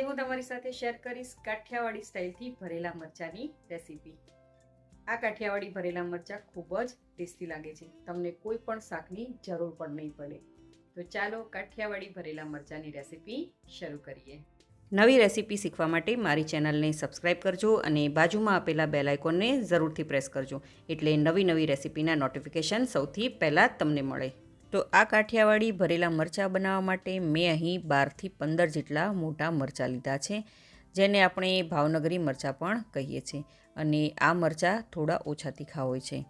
તમારી સાથે શેર કરીશ કાઠિયાવાડી સ્ટાઇલથી ભરેલા મરચાંની રેસીપી આ કાઠિયાવાડી ભરેલા મરચાં ખૂબ જ ટેસ્ટી લાગે છે. તમને કોઈ પણ શાકની જરૂર પણ નહીં પડે. તો ચાલો કાઠિયાવાડી ભરેલા મરચાંની રેસીપી શરૂ કરીએ. નવી રેસીપી શીખવા માટે મારી ચેનલને સબસ્ક્રાઇબ કરજો અને બાજુમાં આપેલા બેલ આઇકોનને જરૂરથી પ્રેસ કરજો. એટલે નવી નવી રેસીપીના નોટિફિકેશન સૌથી પહેલાં તમને મળે. તો આ કાઠિયાવાડી ભરેલા મરચાં બનાવવા માટે મેં અહીં બારથી પંદર જેટલા મોટા મરચાં લીધા છે, જેને આપણે ભાવનગરી મરચાં પણ કહીએ છીએ. અને આ મરચાં થોડા ઓછા તીખા હોય છે.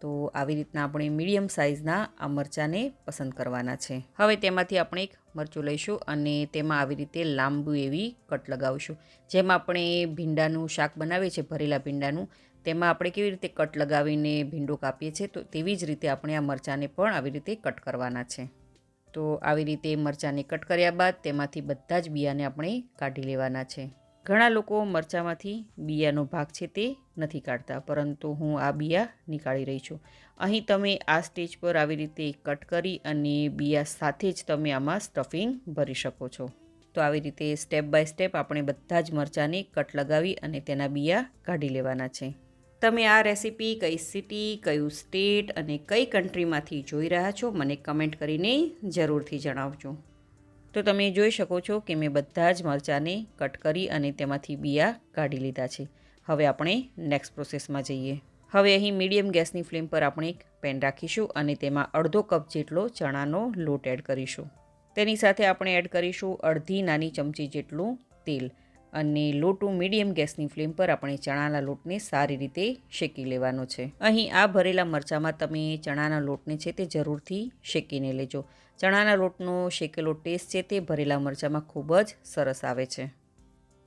તો આવી રીતના આપણે મીડિયમ સાઇઝના આ મરચાંને પસંદ કરવાના છે. હવે તેમાંથી આપણે એક મરચું લઈશું અને તેમાં આવી રીતે લાંબુ એવી કટ લગાવીશું. જેમ આપણે ભીંડાનું શાક બનાવીએ છીએ, ભરેલા ભીંડાનું. તેમાં આપણે કેવી રીતે કટ લગાવીને ભીંડો કાપીએ છીએ, તો તેવી જ રીતે આપણે આ મરચાંને પણ આવી રીતે કટ કરવાના છે. તો આવી રીતે મરચાંને કટ કર્યા બાદ તેમાંથી બધા જ બિયાને આપણે કાઢી લેવાના છે. ઘણા લોકો મરચાંમાંથી બિયાનો ભાગ છે તે નથી કાઢતા, પરંતુ હું આ બિયા નીકાળી રહી છું. અહીં તમે આ સ્ટેજ પર આવી રીતે કટ કરી અને બિયા સાથે જ તમે આમાં સ્ટફિંગ ભરી શકો છો. તો આવી રીતે સ્ટેપ બાય સ્ટેપ આપણે બધા જ મરચાંને કટ લગાવી અને તેના બિયા કાઢી લેવાના છે. તમે આ રેસીપી કઈ સિટી, કયું સ્ટેટ અને કઈ કન્ટ્રીમાંથી જોઈ રહ્યા છો, મને કમેન્ટ કરીને જરૂરથી જણાવજો. તો તમે જોઈ શકો છો કે મેં બધા જ મરચાંને કટ કરી અને તેમાંથી બિયા કાઢી લીધા છે. હવે આપણે નેક્સ્ટ પ્રોસેસમાં જઈએ. હવે અહીં મીડિયમ ગેસની ફ્લેમ પર આપણે એક પેન રાખીશું અને તેમાં અડધો કપ જેટલો ચણાનો લોટ એડ કરીશું. તેની સાથે આપણે એડ કરીશું અડધી નાની ચમચી જેટલું તેલ. અને લોટું મીડિયમ ગેસની ફ્લેમ પર આપણે ચણાના લોટને સારી રીતે શેકી લેવાનો છે. અહીં આ ભરેલા મરચાંમાં તમે ચણાના લોટને છે તે જરૂરથી શેકીને લેજો. ચણાના લોટનો શેકેલો ટેસ્ટ છે તે ભરેલા મરચાંમાં ખૂબ જ સરસ આવે છે.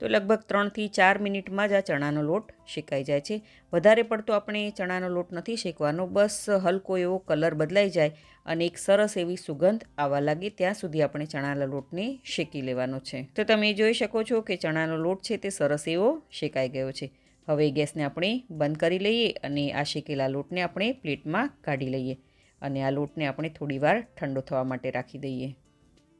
તો લગભગ ત્રણથી ચાર મિનિટમાં જ આ ચણાનો લોટ શેકાઈ જાય છે. વધારે પડતો આપણે ચણાનો લોટ નથી શેકવાનો, બસ હલકો એવો કલર બદલાઈ જાય અને એક સરસ એવી સુગંધ આવવા લાગે ત્યાં સુધી આપણે ચણાના લોટને શેકી લેવાનો છે. તો તમે જોઈ શકો છો કે ચણાનો લોટ છે તે સરસ એવો શેકાઈ ગયો છે. હવે ગેસને આપણે બંધ કરી લઈએ અને આ શેકેલા લોટને આપણે પ્લેટમાં કાઢી લઈએ અને આ લોટને આપણે થોડીવાર ઠંડો થવા માટે રાખી દઈએ.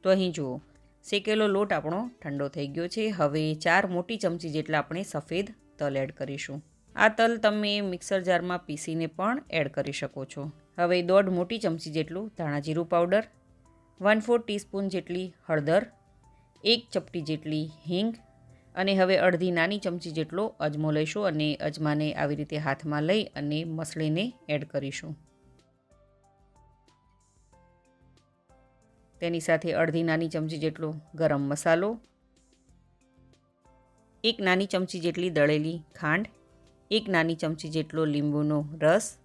તો અહીં જુઓ શેકેલો લોટ આપણો ઠંડો થઈ ગયો છે. હવે ચાર મોટી ચમચી જેટલા આપણે સફેદ તલ એડ કરીશું. આ તલ તમે મિક્સર જારમાં પીસીને પણ એડ કરી શકો છો. હવે દોઢ મોટી ચમચી જેટલું ધાણા જીરું પાવડર, વન ફોર ટીસ્પૂન જેટલી હળદર, એક ચપટી જેટલી હિંગ અને હવે અડધી નાની ચમચી જેટલો અજમો લઈશું અને અજમાને આવી રીતે હાથમાં લઈ અને મસળીને એડ કરીશું. તેની સાથે અડધી નાની ચમચી જેટલો ગરમ મસાલો, એક નાની ચમચી જેટલી દળેલી ખાંડ, એક નાની ચમચી જેટલો લીંબુનો રસ,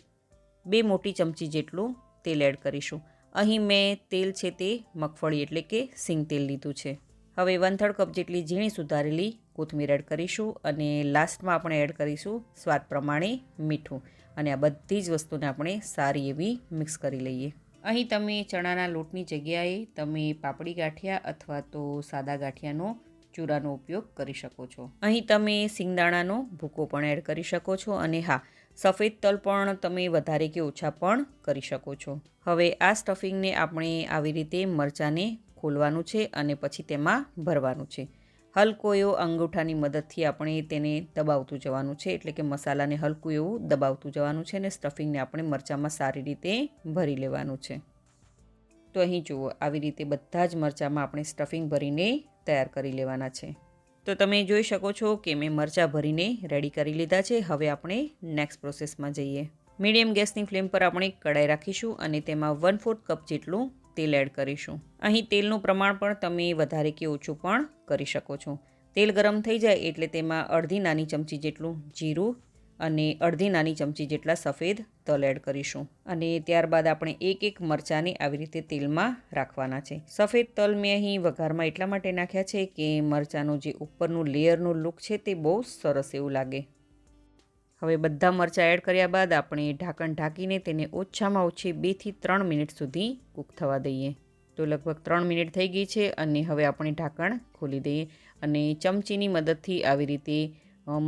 બે મોટી ચમચી જેટલું તેલ એડ કરીશું. અહીં મેં તેલ છે તે મગફળી એટલે કે સિંગ તેલ લીધું છે. હવે વન થર્ડ કપ જેટલી ઝીણી સુધારેલી કોથમીર એડ કરીશું અને લાસ્ટમાં આપણે એડ કરીશું સ્વાદ પ્રમાણે મીઠું. અને આ બધી જ વસ્તુને આપણે સારી એવી મિક્સ કરી લઈએ. અહીં તમે ચણાના લોટની જગ્યાએ તમે પાપડી ગાંઠિયા અથવા તો સાદા ગાંઠિયાનો ચૂરાનો ઉપયોગ કરી શકો છો. અહીં તમે સિંગદાણાનો ભૂકો પણ એડ કરી શકો છો અને હા, સફેદ તલ પણ તમે વધારે કે ઓછા પણ કરી શકો છો. હવે આ સ્ટફિંગને આપણે આવી રીતે મરચાંને ખોલવાનું છે અને પછી તેમાં ભરવાનું છે. હલકો એવો અંગૂઠાની મદદથી આપણે તેને દબાવતું જવાનું છે. એટલે કે મસાલાને હલકું એવું દબાવતું જવાનું છે અને સ્ટફિંગને આપણે મરચાંમાં સારી રીતે ભરી લેવાનું છે. તો અહીં જુઓ, આવી રીતે બધા જ મરચાંમાં આપણે સ્ટફિંગ ભરીને તૈયાર કરી લેવાના છે. તો તમે જોઈ શકો છો કે મેં મરચાં ભરીને રેડી કરી લીધા છે. હવે આપણે નેક્સ્ટ પ્રોસેસમાં જઈએ. મીડિયમ ગેસની ફ્લેમ પર આપણે કડાઈ રાખીશું અને તેમાં વન ફોર્થ કપ જેટલું તેલ એડ કરીશું. અહીં તેલનું પ્રમાણ પણ તમે વધારે કે ઓછું પણ કરી શકો છો. તેલ ગરમ થઈ જાય એટલે તેમાં અડધી નાની ચમચી જેટલું જીરું અને અડધી નાની ચમચી જેટલા સફેદ તલ એડ કરીશું. અને ત્યારબાદ આપણે એક એક મરચાંને આવી રીતે તેલમાં રાખવાના છે. સફેદ તલ મેં અહીં વઘારમાં એટલા માટે નાખ્યા છે કે મરચાંનું જે ઉપરનું લેયરનું લુક છે તે બહુ સરસ એવું લાગે. હવે બધા મરચાં એડ કર્યા બાદ આપણે ઢાંકણ ઢાંકીને તેને ઓછામાં ઓછી બેથી ત્રણ મિનિટ સુધી કૂક થવા દઈએ. તો લગભગ ત્રણ મિનિટ થઈ ગઈ છે અને હવે આપણે ઢાંકણ ખોલી દઈએ અને ચમચીની મદદથી આવી રીતે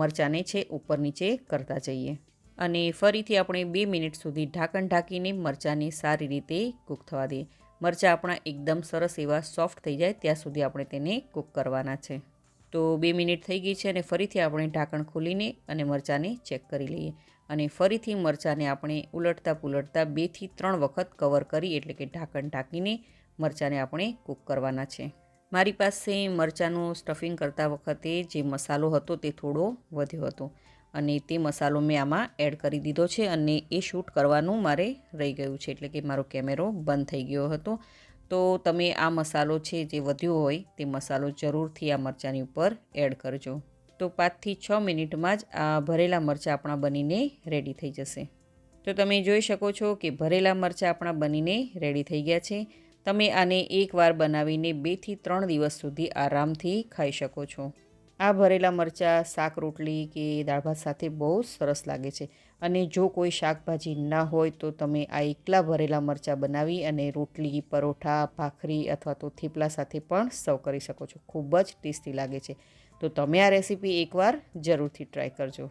મરચાંને છે ઉપર નીચે કરતા જઈએ. અને ફરીથી આપણે બે મિનિટ સુધી ઢાંકણ ઢાંકીને મરચાંને સારી રીતે કૂક થવા દઈએ. મરચાં આપણા એકદમ સરસ એવા સોફ્ટ થઈ જાય ત્યાં સુધી આપણે તેને કૂક કરવાના છે. તો બે મિનિટ થઈ ગઈ છે અને ફરીથી આપણે ઢાંકણ ખોલીને અને મરચાંને ચેક કરી લઈએ. અને ફરીથી મરચાંને આપણે ઉલટતા પુલટતા બેથી ત્રણ વખત કવર કરી, એટલે કે ઢાંકણ ઢાંકીને મરચાંને આપણે કૂક કરવાના છે. મારી પાસે મરચાંનું સ્ટફિંગ કરતા વખતે જે મસાલો હતો તે થોડો વધ્યો હતો અને તે મસાલો મેં આમાં એડ કરી દીધો છે અને એ શૂટ કરવાનું મારે રહી ગયું છે, એટલે કે મારો કેમેરો બંધ થઈ ગયો હતો. તો તમે આ મસાલો છે જે વધ્યો હોય તે મસાલો જરૂરથી આ મરચાંની ઉપર એડ કરજો. તો પાંચથી છ મિનિટમાં જ આ ભરેલા મરચાં આપણા બનીને રેડી થઈ જશે. તો તમે જોઈ શકો છો કે ભરેલા મરચાં આપણા બનીને રેડી થઈ ગયા છે. તમે આને એકવાર બનાવીને બેથી ત્રણ દિવસ સુધી આરામથી ખાઈ શકો છો. આ ભરેલા મરચાં, શાક રોટલી કે દાળ ભાત સાથે બહુ સરસ લાગે છે. અને જો કોઈ શાકભાજી ના હોય તો તમે આ એકલા ભરેલા મરચાં બનાવી અને રોટલી, પરોઠા, ભાખરી અથવા તો થેપલા સાથે પણ સર્વ કરી શકો છો. ખૂબ જ ટેસ્ટી લાગે છે. તો તમે આ રેસીપી એકવાર જરૂરથી ટ્રાય કરજો.